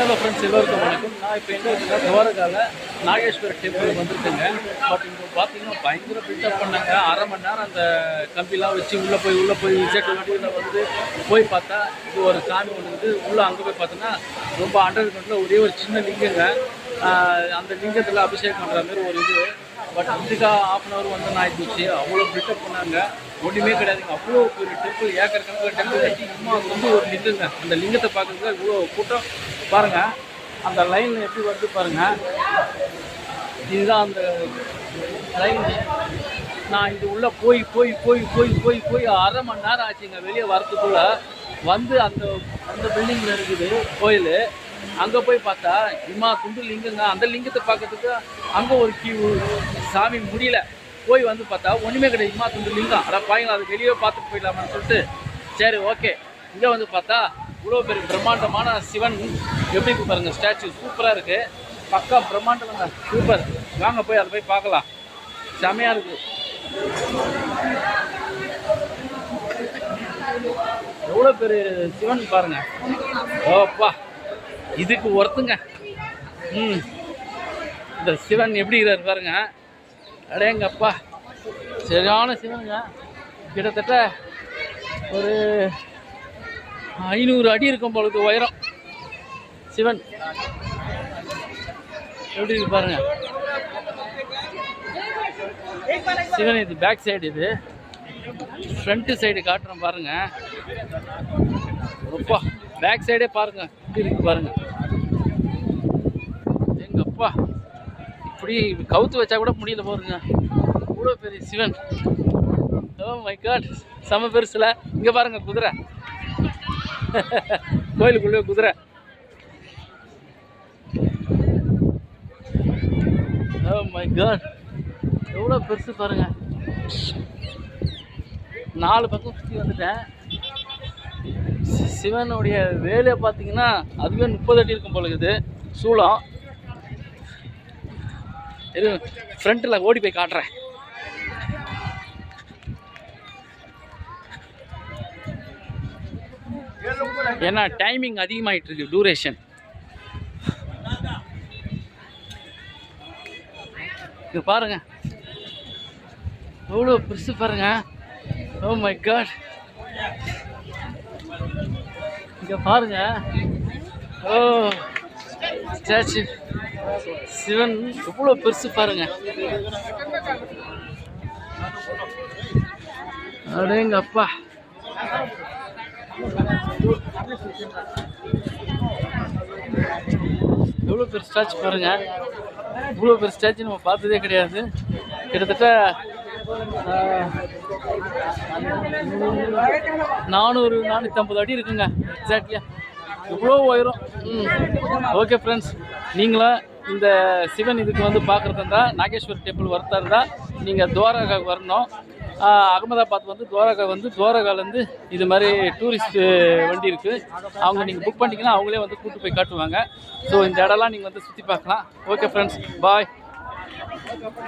Hello friends எல்லோருக்கும் வணக்கம். நான் இப்போ எங்கே இருக்கேன்னா துவாரகால நாகேஸ்வர டெம்பிள் வந்திருக்கேங்க. பட் இங்கே பார்த்தீங்கன்னா பயங்கர பில்டப் பண்ணாங்க. அரை மணி நேரம் அந்த கம்பிலாம் வச்சு உள்ளே போய் உள்ளே போய் விசேட் வந்து போய் பார்த்தா இது ஒரு சாமி ஒன்று இருக்குது உள்ளே அங்கே போய் பார்த்தோன்னா ரொம்ப அண்டர் கிரவுண்டில் ஒரே ஒரு சின்ன லிங்கங்க. அந்த லிங்கத்தில் அபிஷேகம் பண்ணுற மாதிரி ஒரு இது. பட் அதுக்காக ஆஃப் அன் ஹவர் வந்து நான் ஆயிடுச்சு அவ்வளோ பில்டப் பண்ணாங்க. ஒன்றுமே கிடையாதுங்க. அவ்வளோ பெரிய டெம்பிள் ஏக்கர் கணக்கில் டெம்பிள் கட்டி சும்மா வந்து ஒரு லிங்கங்க. அந்த லிங்கத்தை பார்க்குறதுக்கு இவ்வளோ கூட்டம். பாருங்க அந்த லைன் எப்படி வருது பாருங்க. இதுதான் அந்த லைன் நான் இது உள்ள போய் போய் போய் போய் போய் போய் அரை மணி நேரம் ஆச்சுங்க. வெளியே வரத்துக்குள்ளே வந்து அந்த அந்த பில்டிங்கில் இருக்குது கோயில். அங்கே போய் பார்த்தா இம்மா துண்டு லிங்கங்க. அந்த லிங்கத்தை பார்க்கறதுக்கு அங்கே ஒரு கியூ சாமி முடியல. போய் வந்து பார்த்தா ஒன்றுமே கிடையாது. இம்மா துண்டு லிங்கம். அட பாய்ங்களா அது வெளியே பார்த்துட்டு போயிடலாமான்னு சொல்லிட்டு. சரி ஓகே இங்கே வந்து பார்த்தா இவ்வளோ பெரிய பிரம்மாண்டமான சிவன் எப்படி இருக்கு பாருங்க ஸ்டாச்சு சூப்பராக இருக்குது பக்கா பிரம்மாண்டம்ங்க சூப்பர் வாங்க போய் அதை போய் பார்க்கலாம். செமையாக இருக்கு. எவ்வளோ பெரிய சிவன் பாருங்க. ஓப்பா இதுக்கு ஒருத்துங்க. ம். இந்த சிவன் எப்படி இருக்கிறார் பாருங்க. அடேங்கப்பா. சரியான சிவனுங்க. கிட்டத்தட்ட ஒரு ஐநூறு அடி இருக்கும் பொழுது உயரம். சிவன். எப்படி இருக்கு பாருங்க. சிவன் இது பேக் சைடு இது. ஃப்ரண்ட் சைடு காட்டுறோம் பாருங்க. அப்பா பேக் சைடே பாருங்க. எப்படி இருக்கு பாருங்க. எங்கப்பா இப்படி கவுத்து வச்சா கூட முடியல பாருங்க. இவ்வளோ பெரிய சிவன். ஓ மை காட் செம பெருசில். இங்கே பாருங்க குதிரை. கோயிலுக்குள்ளே குதிரை. ஓ மை காட் எவ்வளோ பெருசு பாருங்க. நாலு பக்கம் சுற்றி வந்துட்டேன். சி- சிவனுடைய வேலையை பார்த்தீங்கன்னா அதுவே முப்பது அடி இருக்கும் போல இருக்குது. சூளம். இது ஃப்ரண்ட்டில் ஓடி போய் காட்டுறேன். ஏன்னா டைமிங் அதிகமாகிட்டு இருக்கு டூரேஷன் இது பாருங்க. எவ்வளோ பெருசு பாருங்க. ஓ மை காட் இங்கே பாருங்க. Oh, ஓ ஸ்டாச்சு சிவன் எவ்வளோ பெருசு பாருங்க. அடேங்க அப்பா எவ்வளோ பெரிய ஸ்டாச்சு பாருங்க. இவ்வளோ பெரிய ஸ்டாச்சு நம்ம பார்த்ததே கிடையாது. கிட்டத்தட்ட நானூறு நானூற்றம்பது அடி இருக்குங்க எக்ஸாக்ட்லியா இவ்வளோ உயரம். ம். ஓகே ஃப்ரெண்ட்ஸ் நீங்களும் இந்த சிவன் இதுக்கு வந்து பார்க்குறது இருந்தால் நாகேஸ்வர் டெம்பிள் வரதா இருந்தால் நீங்கள் துவாரகாவுக்கு வரணும். அகமதாபாத் வந்து துவாரகா வந்து துவாரகாலேருந்து இது மாதிரி டூரிஸ்ட்டு வண்டி இருக்குது அவங்க நீங்கள் புக் பண்ணிட்டீங்கன்னா அவங்களே வந்து கூட்டு போய் காட்டுவாங்க. ஸோ இந்த இடம்லாம் நீங்கள் வந்து சுற்றி பார்க்கலாம். Okay friends bye